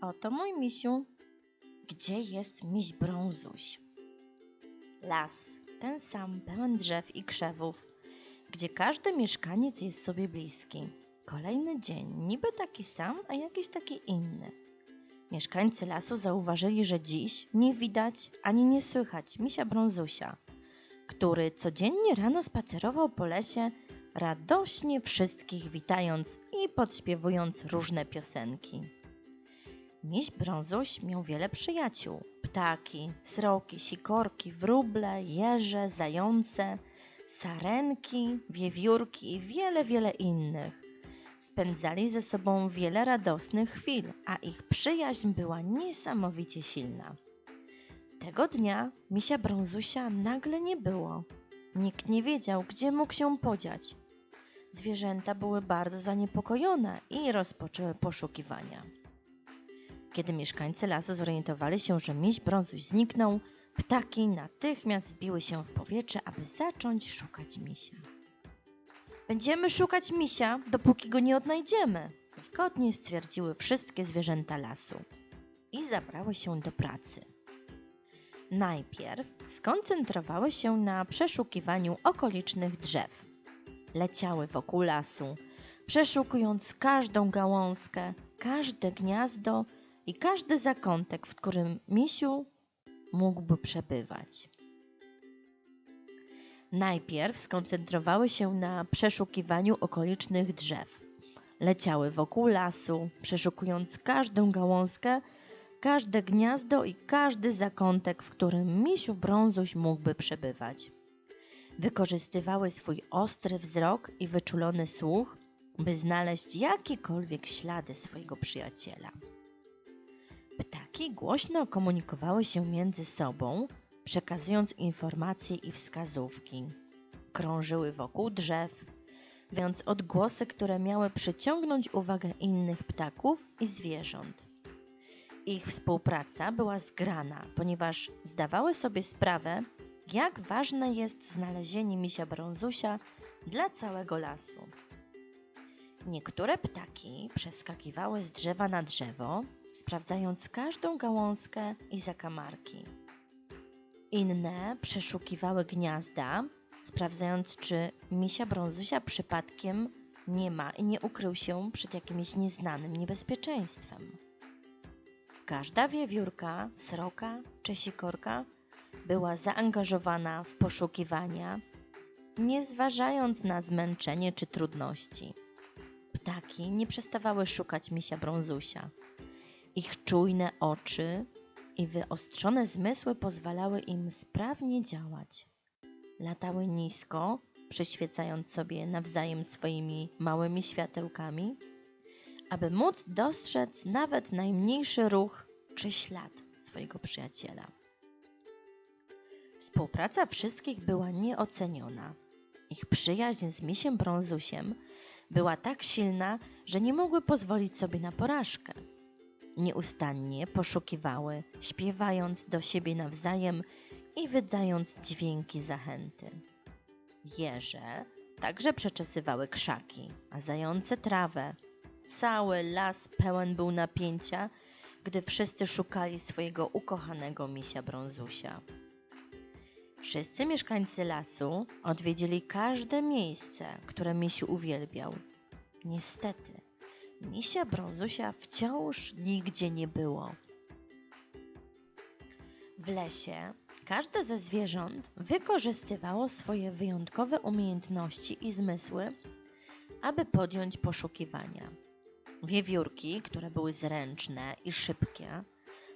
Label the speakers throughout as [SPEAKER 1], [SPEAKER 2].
[SPEAKER 1] Oto mój misiu. Gdzie jest miś brązuś? Las, ten sam, pełen drzew i krzewów, gdzie każdy mieszkaniec jest sobie bliski. Kolejny dzień, niby taki sam, a jakiś taki inny. Mieszkańcy lasu zauważyli, że dziś nie widać ani nie słychać misia brązusia, który codziennie rano spacerował po lesie, radośnie wszystkich witając i podśpiewując różne piosenki. Miś brązuś miał wiele przyjaciół. Ptaki, sroki, sikorki, wróble, jeże, zające, sarenki, wiewiórki i wiele, wiele innych. Spędzali ze sobą wiele radosnych chwil, a ich przyjaźń była niesamowicie silna. Tego dnia misia brązusia nagle nie było. Nikt nie wiedział, gdzie mógł się podziać. Zwierzęta były bardzo zaniepokojone i rozpoczęły poszukiwania. Kiedy mieszkańcy lasu zorientowali się, że miś brązuś zniknął, ptaki natychmiast zbiły się w powietrze, aby zacząć szukać misia. Będziemy szukać misia, dopóki go nie odnajdziemy, zgodnie stwierdziły wszystkie zwierzęta lasu i zabrały się do pracy. Najpierw skoncentrowały się na przeszukiwaniu okolicznych drzew. Leciały wokół lasu, przeszukując każdą gałązkę, każde gniazdo i każdy zakątek, w którym misiu mógłby przebywać. Najpierw skoncentrowały się na przeszukiwaniu okolicznych drzew. Leciały wokół lasu, przeszukując każdą gałązkę, każde gniazdo i każdy zakątek, w którym misiu brązuś mógłby przebywać. Wykorzystywały swój ostry wzrok i wyczulony słuch, by znaleźć jakiekolwiek ślady swojego przyjaciela. Ptaki głośno komunikowały się między sobą, przekazując informacje i wskazówki. Krążyły wokół drzew, więc odgłosy, które miały przyciągnąć uwagę innych ptaków i zwierząt. Ich współpraca była zgrana, ponieważ zdawały sobie sprawę, jak ważne jest znalezienie misia brązusia dla całego lasu. Niektóre ptaki przeskakiwały z drzewa na drzewo, sprawdzając każdą gałązkę i zakamarki. Inne przeszukiwały gniazda, sprawdzając, czy misia brązusia przypadkiem nie ma i nie ukrył się przed jakimś nieznanym niebezpieczeństwem. Każda wiewiórka, sroka czy sikorka była zaangażowana w poszukiwania, nie zważając na zmęczenie czy trudności. Ptaki nie przestawały szukać misia brązusia. Ich czujne oczy i wyostrzone zmysły pozwalały im sprawnie działać. Latały nisko, przyświecając sobie nawzajem swoimi małymi światełkami, aby móc dostrzec nawet najmniejszy ruch czy ślad swojego przyjaciela. Współpraca wszystkich była nieoceniona. Ich przyjaźń z misiem brązusiem była tak silna, że nie mogły pozwolić sobie na porażkę. Nieustannie poszukiwały, śpiewając do siebie nawzajem i wydając dźwięki zachęty. Jeże także przeczesywały krzaki, a zające trawę. Cały las pełen był napięcia, gdy wszyscy szukali swojego ukochanego misia brązusia. Wszyscy mieszkańcy lasu odwiedzili każde miejsce, które misiu uwielbiał. Niestety, misia brązusia wciąż nigdzie nie było. W lesie każde ze zwierząt wykorzystywało swoje wyjątkowe umiejętności i zmysły, aby podjąć poszukiwania. Wiewiórki, które były zręczne i szybkie,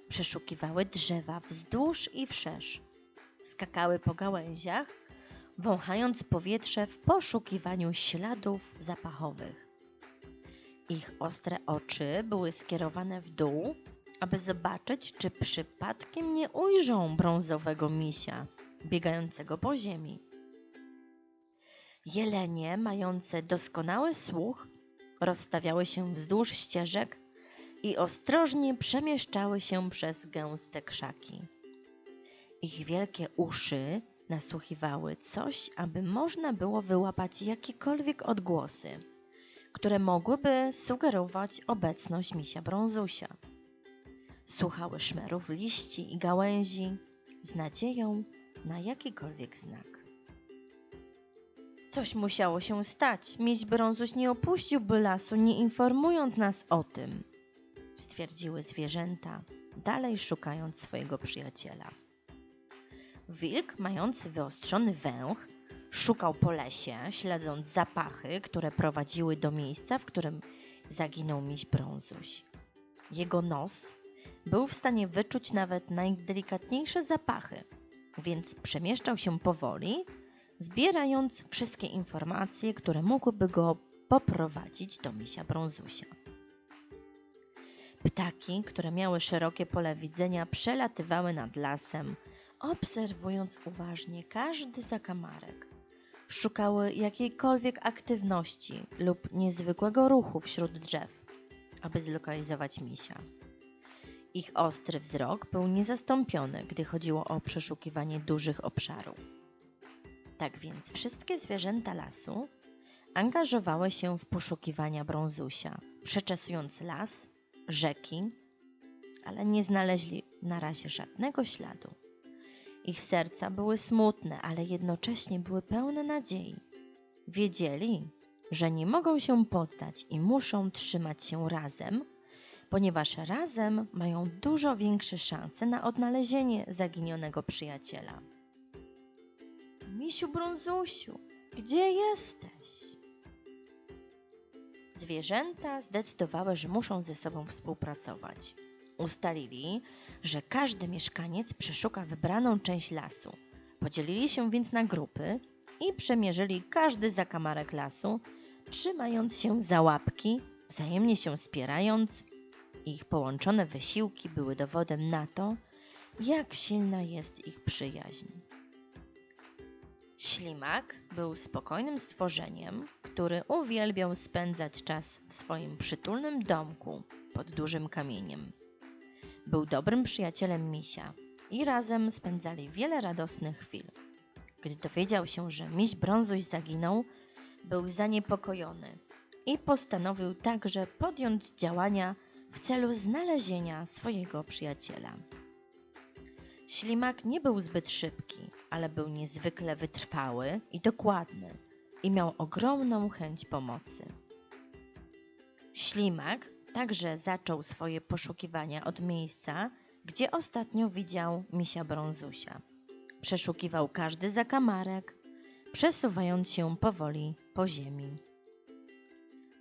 [SPEAKER 1] przeszukiwały drzewa wzdłuż i wszerz. Skakały po gałęziach, wąchając powietrze w poszukiwaniu śladów zapachowych. Ich ostre oczy były skierowane w dół, aby zobaczyć, czy przypadkiem nie ujrzą brązowego misia biegającego po ziemi. Jelenie, mające doskonały słuch, rozstawiały się wzdłuż ścieżek i ostrożnie przemieszczały się przez gęste krzaki. Ich wielkie uszy nasłuchiwały coś, aby można było wyłapać jakiekolwiek odgłosy, które mogłyby sugerować obecność misia brązusia. Słuchały szmerów liści i gałęzi z nadzieją na jakikolwiek znak. Coś musiało się stać. Miś brązuś nie opuściłby lasu, nie informując nas o tym, stwierdziły zwierzęta, dalej szukając swojego przyjaciela. Wilk, mający wyostrzony węch, szukał po lesie, śledząc zapachy, które prowadziły do miejsca, w którym zaginął miś brązuś. Jego nos był w stanie wyczuć nawet najdelikatniejsze zapachy, więc przemieszczał się powoli, zbierając wszystkie informacje, które mogłyby go poprowadzić do misia brązusia. Ptaki, które miały szerokie pole widzenia, przelatywały nad lasem, obserwując uważnie każdy zakamarek. Szukały jakiejkolwiek aktywności lub niezwykłego ruchu wśród drzew, aby zlokalizować misia. Ich ostry wzrok był niezastąpiony, gdy chodziło o przeszukiwanie dużych obszarów. Tak więc wszystkie zwierzęta lasu angażowały się w poszukiwania brązusia, przeczesując las, rzeki, ale nie znaleźli na razie żadnego śladu. Ich serca były smutne, ale jednocześnie były pełne nadziei. Wiedzieli, że nie mogą się poddać i muszą trzymać się razem, ponieważ razem mają dużo większe szanse na odnalezienie zaginionego przyjaciela. Misiu Brązusiu, gdzie jesteś? Zwierzęta zdecydowały, że muszą ze sobą współpracować. Ustalili, że każdy mieszkaniec przeszuka wybraną część lasu. Podzielili się więc na grupy i przemierzyli każdy zakamarek lasu, trzymając się za łapki, wzajemnie się wspierając. Ich połączone wysiłki były dowodem na to, jak silna jest ich przyjaźń. Ślimak był spokojnym stworzeniem, który uwielbiał spędzać czas w swoim przytulnym domku pod dużym kamieniem. Był dobrym przyjacielem misia i razem spędzali wiele radosnych chwil. Gdy dowiedział się, że miś brązuś zaginął, był zaniepokojony i postanowił także podjąć działania w celu znalezienia swojego przyjaciela. Ślimak nie był zbyt szybki, ale był niezwykle wytrwały i dokładny i miał ogromną chęć pomocy. Ślimak także zaczął swoje poszukiwania od miejsca, gdzie ostatnio widział misia brązusia. Przeszukiwał każdy zakamarek, przesuwając się powoli po ziemi.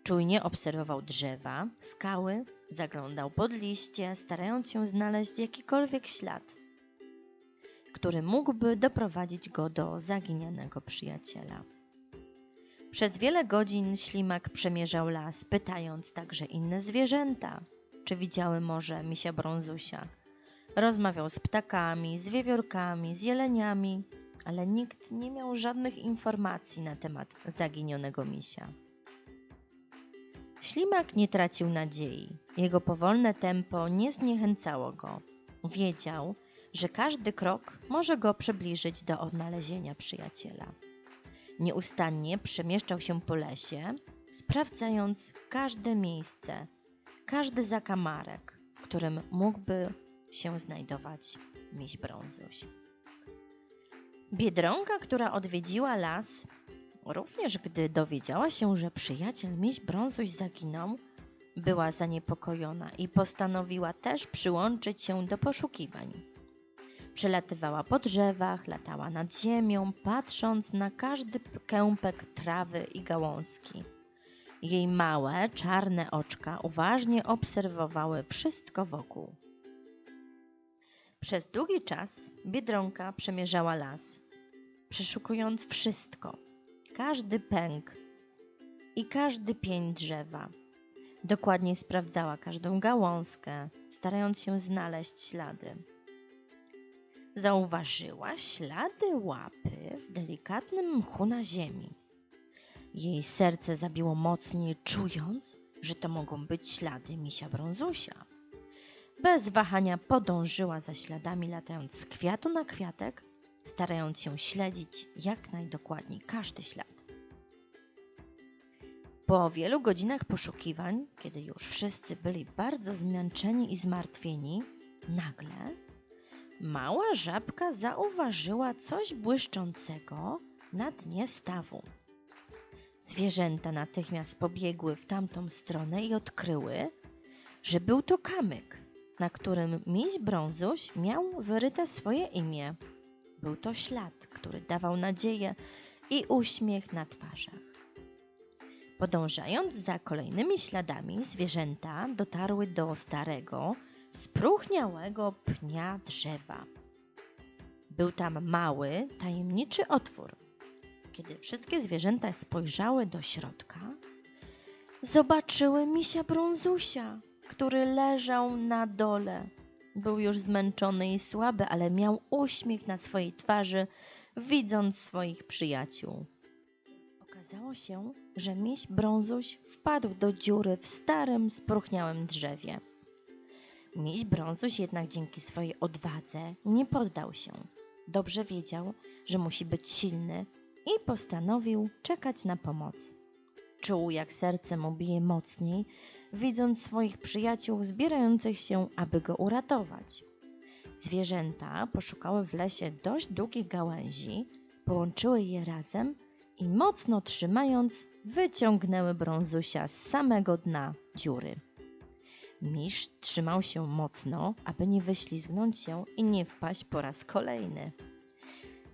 [SPEAKER 1] Czujnie obserwował drzewa, skały, zaglądał pod liście, starając się znaleźć jakikolwiek ślad, który mógłby doprowadzić go do zaginionego przyjaciela. Przez wiele godzin ślimak przemierzał las, pytając także inne zwierzęta, czy widziały może misia brązusia. Rozmawiał z ptakami, z wiewiórkami, z jeleniami, ale nikt nie miał żadnych informacji na temat zaginionego misia. Ślimak nie tracił nadziei. Jego powolne tempo nie zniechęcało go. Wiedział, że każdy krok może go przybliżyć do odnalezienia przyjaciela. Nieustannie przemieszczał się po lesie, sprawdzając każde miejsce, każdy zakamarek, w którym mógłby się znajdować miś brązuś. Biedronka, która odwiedziła las, również gdy dowiedziała się, że przyjaciel miś brązuś zaginął, była zaniepokojona i postanowiła też przyłączyć się do poszukiwań. Przelatywała po drzewach, latała nad ziemią, patrząc na każdy kępek trawy i gałązki. Jej małe, czarne oczka uważnie obserwowały wszystko wokół. Przez długi czas Biedronka przemierzała las, przeszukując wszystko, każdy pęk i każdy pień drzewa. Dokładnie sprawdzała każdą gałązkę, starając się znaleźć ślady. Zauważyła ślady łapy w delikatnym mchu na ziemi. Jej serce zabiło mocniej, czując, że to mogą być ślady misia brązusia. Bez wahania podążyła za śladami, latając z kwiatu na kwiatek, starając się śledzić jak najdokładniej każdy ślad. Po wielu godzinach poszukiwań, kiedy już wszyscy byli bardzo zmęczeni i zmartwieni, nagle mała żabka zauważyła coś błyszczącego na dnie stawu. Zwierzęta natychmiast pobiegły w tamtą stronę i odkryły, że był to kamyk, na którym miś Brązuś miał wyryte swoje imię. Był to ślad, który dawał nadzieję i uśmiech na twarzach. Podążając za kolejnymi śladami, zwierzęta dotarły do starego, spróchniałego pnia drzewa. Był tam mały, tajemniczy otwór. Kiedy wszystkie zwierzęta spojrzały do środka, zobaczyły misia brązusia, który leżał na dole. Był już zmęczony i słaby, ale miał uśmiech na swojej twarzy, widząc swoich przyjaciół. Okazało się, że miś brązuś wpadł do dziury w starym, spróchniałym drzewie. Miś brązuś jednak dzięki swojej odwadze nie poddał się. Dobrze wiedział, że musi być silny i postanowił czekać na pomoc. Czuł, jak serce mu bije mocniej, widząc swoich przyjaciół zbierających się, aby go uratować. Zwierzęta poszukały w lesie dość długich gałęzi, połączyły je razem i mocno trzymając, wyciągnęły brązusia z samego dna dziury. Misz trzymał się mocno, aby nie wyślizgnąć się i nie wpaść po raz kolejny.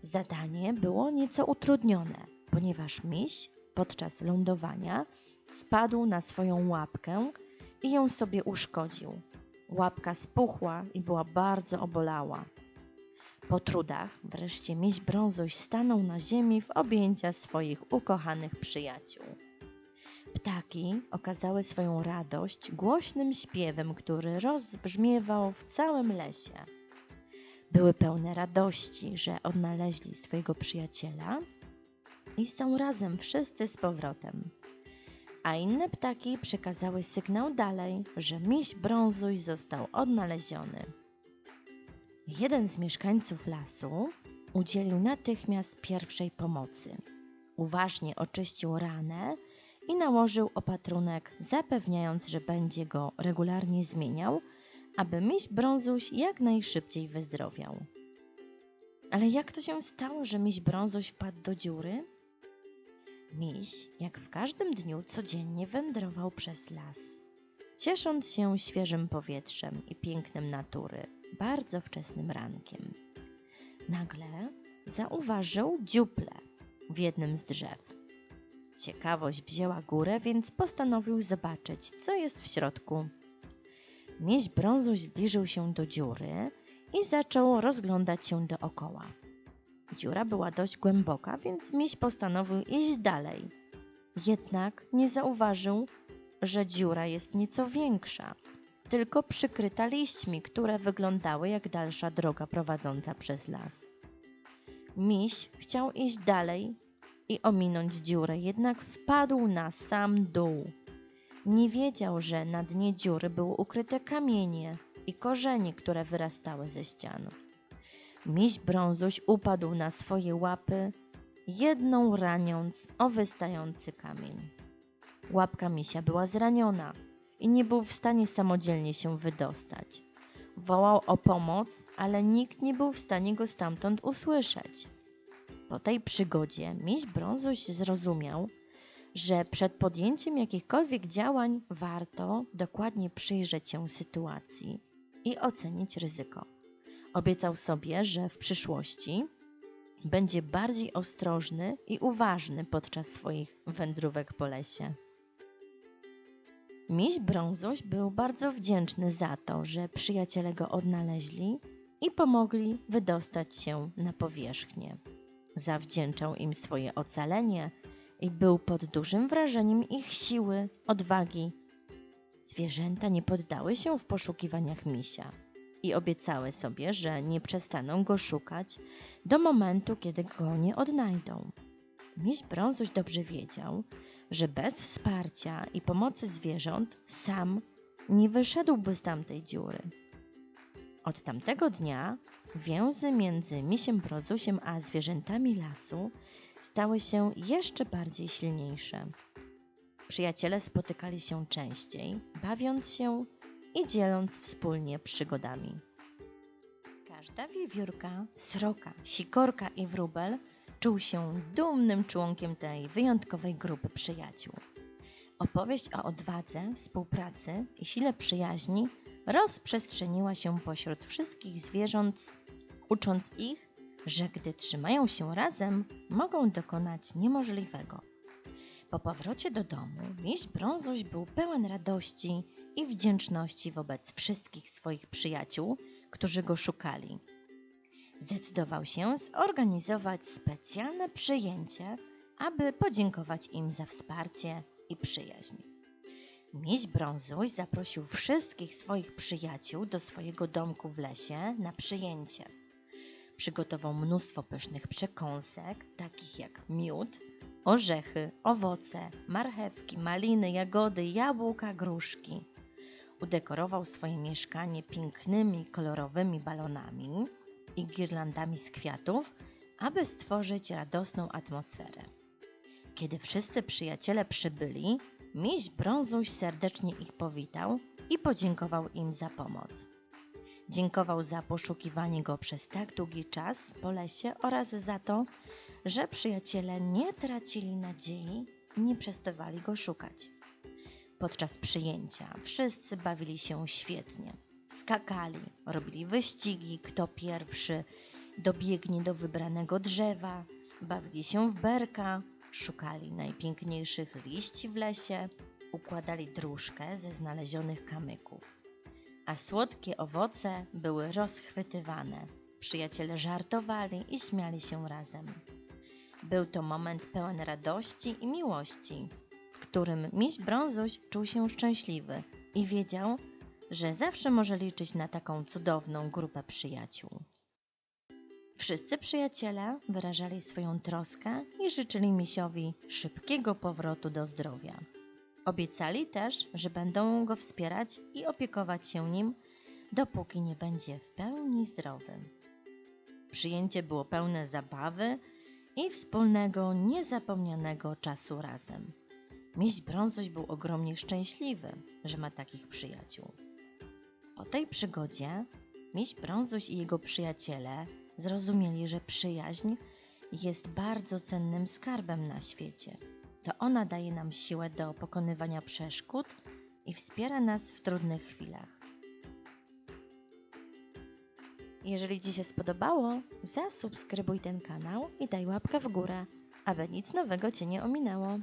[SPEAKER 1] Zadanie było nieco utrudnione, ponieważ miś podczas lądowania spadł na swoją łapkę i ją sobie uszkodził. Łapka spuchła i była bardzo obolała. Po trudach wreszcie miś brązuś stanął na ziemi w objęcia swoich ukochanych przyjaciół. Ptaki okazały swoją radość głośnym śpiewem, który rozbrzmiewał w całym lesie. Były pełne radości, że odnaleźli swojego przyjaciela i są razem wszyscy z powrotem. A inne ptaki przekazały sygnał dalej, że miś brązuś został odnaleziony. Jeden z mieszkańców lasu udzielił natychmiast pierwszej pomocy. Uważnie oczyścił ranę i nałożył opatrunek, zapewniając, że będzie go regularnie zmieniał, aby miś brązuś jak najszybciej wyzdrowiał. Ale jak to się stało, że miś brązuś wpadł do dziury? Miś, jak w każdym dniu, codziennie wędrował przez las, ciesząc się świeżym powietrzem i pięknem natury, bardzo wczesnym rankiem. Nagle zauważył dziuplę w jednym z drzew. Ciekawość wzięła górę, więc postanowił zobaczyć, co jest w środku. Miś brązu zbliżył się do dziury i zaczął rozglądać się dookoła. Dziura była dość głęboka, więc miś postanowił iść dalej. Jednak nie zauważył, że dziura jest nieco większa, tylko przykryta liśćmi, które wyglądały jak dalsza droga prowadząca przez las. Miś chciał iść dalej i ominąć dziurę, jednak wpadł na sam dół. Nie wiedział, że na dnie dziury były ukryte kamienie i korzenie, które wyrastały ze ścian. Miś brązuś upadł na swoje łapy, jedną raniąc o wystający kamień. Łapka misia była zraniona i nie był w stanie samodzielnie się wydostać. Wołał o pomoc, ale nikt nie był w stanie go stamtąd usłyszeć. Po tej przygodzie miś brązuś zrozumiał, że przed podjęciem jakichkolwiek działań warto dokładnie przyjrzeć się sytuacji i ocenić ryzyko. Obiecał sobie, że w przyszłości będzie bardziej ostrożny i uważny podczas swoich wędrówek po lesie. Miś Brązuś był bardzo wdzięczny za to, że przyjaciele go odnaleźli i pomogli wydostać się na powierzchnię. Zawdzięczał im swoje ocalenie i był pod dużym wrażeniem ich siły, odwagi. Zwierzęta nie poddały się w poszukiwaniach misia i obiecały sobie, że nie przestaną go szukać do momentu, kiedy go nie odnajdą. Miś Brązuś dobrze wiedział, że bez wsparcia i pomocy zwierząt sam nie wyszedłby z tamtej dziury. Od tamtego dnia więzy między misiem Brązusiem a zwierzętami lasu stały się jeszcze bardziej silniejsze. Przyjaciele spotykali się częściej, bawiąc się i dzieląc wspólnie przygodami. Każda wiewiórka, sroka, sikorka i wróbel czuł się dumnym członkiem tej wyjątkowej grupy przyjaciół. Opowieść o odwadze, współpracy i sile przyjaźni rozprzestrzeniła się pośród wszystkich zwierząt, ucząc ich, że gdy trzymają się razem, mogą dokonać niemożliwego. Po powrocie do domu miś Brązuś był pełen radości i wdzięczności wobec wszystkich swoich przyjaciół, którzy go szukali. Zdecydował się zorganizować specjalne przyjęcie, aby podziękować im za wsparcie i przyjaźń. Miś Brązuś zaprosił wszystkich swoich przyjaciół do swojego domku w lesie na przyjęcie. Przygotował mnóstwo pysznych przekąsek, takich jak miód, orzechy, owoce, marchewki, maliny, jagody, jabłka, gruszki. Udekorował swoje mieszkanie pięknymi, kolorowymi balonami i girlandami z kwiatów, aby stworzyć radosną atmosferę. Kiedy wszyscy przyjaciele przybyli, miś Brązuś serdecznie ich powitał i podziękował im za pomoc. Dziękował za poszukiwanie go przez tak długi czas po lesie oraz za to, że przyjaciele nie tracili nadziei i nie przestawali go szukać. Podczas przyjęcia wszyscy bawili się świetnie. Skakali, robili wyścigi, kto pierwszy dobiegnie do wybranego drzewa, bawili się w berka, szukali najpiękniejszych liści w lesie, układali dróżkę ze znalezionych kamyków. A słodkie owoce były rozchwytywane. Przyjaciele żartowali i śmiali się razem. Był to moment pełen radości i miłości, w którym miś Brązuś czuł się szczęśliwy i wiedział, że zawsze może liczyć na taką cudowną grupę przyjaciół. Wszyscy przyjaciele wyrażali swoją troskę i życzyli misiowi szybkiego powrotu do zdrowia. Obiecali też, że będą go wspierać i opiekować się nim, dopóki nie będzie w pełni zdrowy. Przyjęcie było pełne zabawy i wspólnego, niezapomnianego czasu razem. Miś Brązuś był ogromnie szczęśliwy, że ma takich przyjaciół. Po tej przygodzie Miś Brązuś i jego przyjaciele zrozumieli, że przyjaźń jest bardzo cennym skarbem na świecie. To ona daje nam siłę do pokonywania przeszkód i wspiera nas w trudnych chwilach. Jeżeli Ci się spodobało, zasubskrybuj ten kanał i daj łapkę w górę, aby nic nowego Cię nie ominęło.